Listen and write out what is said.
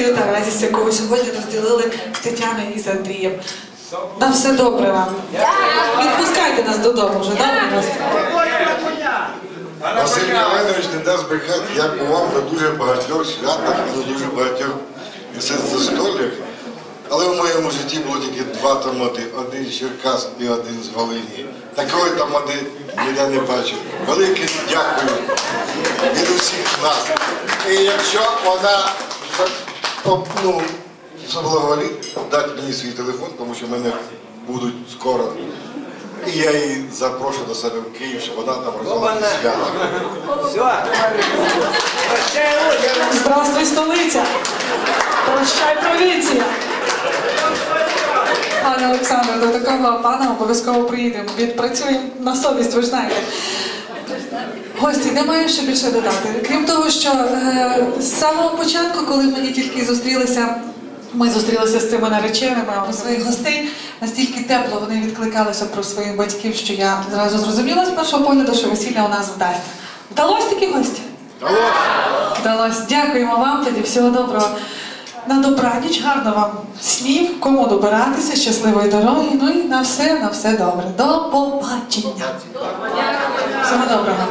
Лесею та радість, яку ви сьогодні розділили з Тетяною і з Андрієм. На все добре вам. Відпускайте нас додому вже, добре? Василь Євгенович не дасть брехати, я бував на дуже багатьох святах і на дуже багатьох застолях. Але в моєму житті було тільки два тамади, один з Черкас і один з Волині. Такої тамади ніде не бачив. Велике дякую від усіх нас. І якщо вона за- ну, заблаговолить, дати мені свій телефон, тому що мене будуть скоро. І я її запрошу до себе в Київ, щоб вона там розвивала свято. Все. Прощай, Здравствуй, столиця! Прощай, провінція! Пане Олександре, до такого пана обов'язково приїдемо. Відпрацюємо на совість, ви ж знаєте. Гості, немає що більше додати. Крім того, що е, з самого початку, коли мені тільки зустрілися, ми зустрілися з цими нареченими, а у своїх гостей настільки тепло вони відкликалися про своїх батьків, що я зразу зрозуміла з першого погляду, що весілля у нас вдасться. Вдалось такі гості? Вдалось. Дякуємо вам тоді. Всього доброго. На добраніч, гарно вам снів, кому добиратися, щасливої дороги. Ну і на все, на все добре. До побачення. Всього доброго.